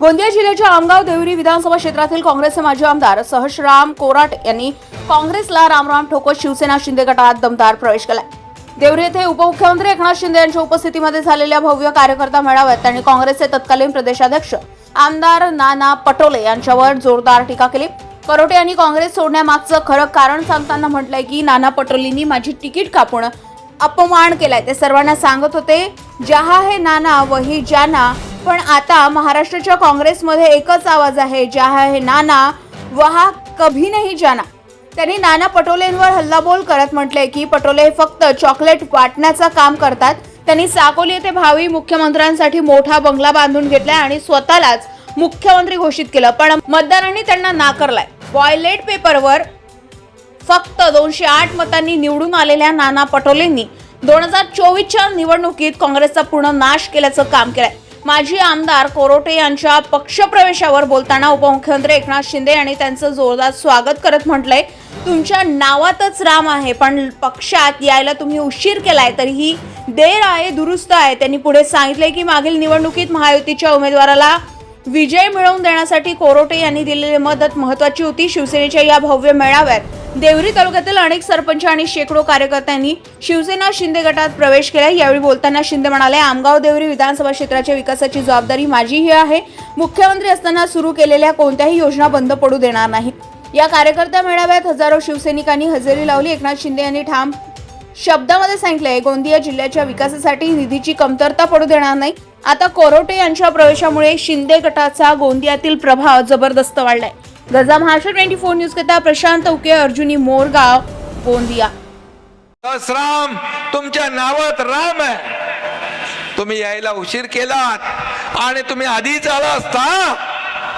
गोंदिया जिल्ह्याच्या आमगाव देवरी विधानसभा क्षेत्रातील काँग्रेसचे माजी आमदार सहशराम कोराट यांनी काँग्रेसला रामराम ठोकत शिवसेना शिंदे गटात दमदार प्रवेश केलाय. देवरी येथे उपमुख्यमंत्री एकनाथ शिंदे यांच्या उपस्थितीमध्ये झालेल्या भव्य कार्यकर्ता मेळाव्यात त्यांनी काँग्रेसचे तत्कालीन प्रदेशाध्यक्ष आमदार नाना पटोले यांच्यावर जोरदार टीका केली. करोटे यांनी काँग्रेस सोडण्यामागचं खरं कारण सांगताना म्हटलंय की नाना पटोलेंनी माझी तिकीट कापून अपमान केलाय. ते सर्वांना सांगत होते जहा हे नाना वही जाना पण आता महाराष्ट्राच्या काँग्रेसमध्ये एकच आवाज आहे ज्या हे नाना वहा कभी नाही जाना. त्यांनी नाना पटोलेंवर हल्लाबोल करत म्हटले की पटोले हे फक्त चॉकलेट वाटण्याचं काम करतात. त्यांनी साकोली येथे भावी मुख्यमंत्र्यांसाठी मोठा बंगला बांधून घेतलाय आणि स्वतःलाच मुख्यमंत्री घोषित केलं. पण मतदारांनी त्यांना नाकारलाय. टॉयलेट पेपरवर फक्त दोनशे आठ मतांनी निवडून आलेल्या नाना पटोलेंनी दोन हजार चोवीसच्या निवडणुकीत काँग्रेसचा पूर्ण नाश केल्याचं काम केलंय. माजी आमदार कोरोटे यांच्या पक्षप्रवेशावर बोलताना उपमुख्यमंत्री एकनाथ शिंदे यांनी त्यांचं जोरदार स्वागत करत म्हटलंय. तुमच्या नावातच राम आहे पण पक्षात यायला तुम्ही उशीर केलाय तरीही देर आहे दुरुस्त आहे. त्यांनी पुढे सांगितलंय की मागील निवडणुकीत महायुतीच्या उमेदवाराला विजय मिळवून देण्यासाठी कोरोटे यांनी दिलेली मदत महत्वाची होती. शिवसेनेच्या या भव्य मेळाव्यात देवरी तालुक्यातील अनेक सरपंच आणि शेकडो कार्यकर्त्यांनी शिवसेना शिंदे गटात प्रवेश केला यावेळी बोलताना शिंदे म्हणाले आमगाव देवरी विधानसभा क्षेत्राच्या विकासाची जबाबदारी माझी ही आहे. मुख्यमंत्री असताना सुरू केलेल्या कोणत्याही योजना बंद पडू देणार नाही. या कार्यकर्ता मेळाव्यात हजारो शिवसैनिकांनी हजेरी लावली. एकनाथ शिंदे यांनी ठाम शब्दामध्ये सांगितलंय गोंदिया जिल्ह्याच्या विकासासाठी निधीची कमतरता पडू देणार नाही. आता कोरोटे यांच्या प्रवेशामुळे शिंदे गटाचा गोंदियातील प्रभाव जबरदस्त वाढलाय. गजा महाराष्ट्र ट्वेंटी फोर न्यूज करता प्रशांत उके अर्जुनी मोरगाव गोंदिया. बस राम तुमच्या नावात राम आहे. तुम्ही यायला उशीर केलात आणि तुम्ही आधीच आला असता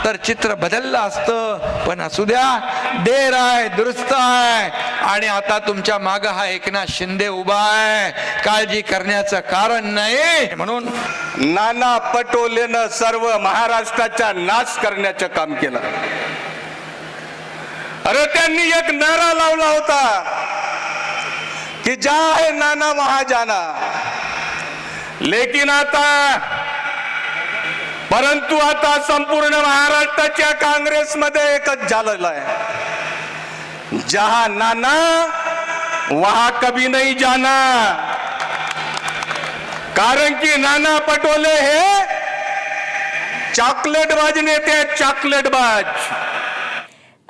तर चित्र बदललं असतं पण असू द्या देर आहे दुरुस्त आहे. आणि आता तुमच्या माग हा एकनाथ शिंदे उभा आहे. काळजी करण्याचं कारण नाही. म्हणून नाना पटोलेनं सर्व महाराष्ट्राचा नाश करण्याचं काम केलं. अरे त्यांनी एक नारा लावला होता की जा आहे नाना महाजाना. लेकिन आता परंतु आता संपूर्ण महाराष्ट्राच्या काँग्रेसमध्ये एकच झालेलं आहे. जहा नाना वहा कभी नाही जाना. कारण की नाना पटोले हे चॉकलेट बाज नेते आहेत, चॉकलेट बाज